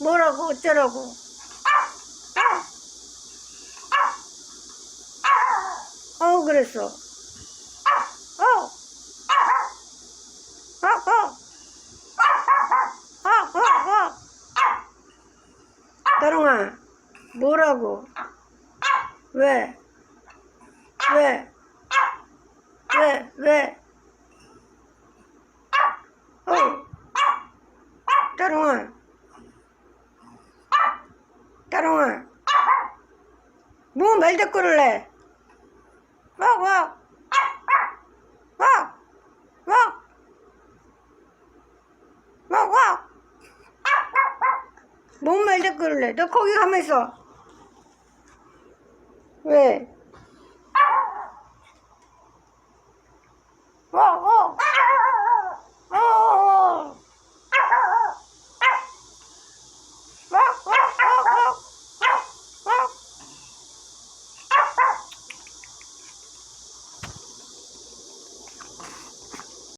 뭐라고 어쩌라고 어 그랬어 어 어, 어. 어, 어, 어. 따롱아, 뭐라고? 왜? 왜? 왜? 왜? 어. 따롱아. 까롱아 뭐 말대꾸를 해 와, 와. 와. 와. 와, 와. 뭔 말대꾸를 해? 너 거기 가만 있어. 왜? 와, 와.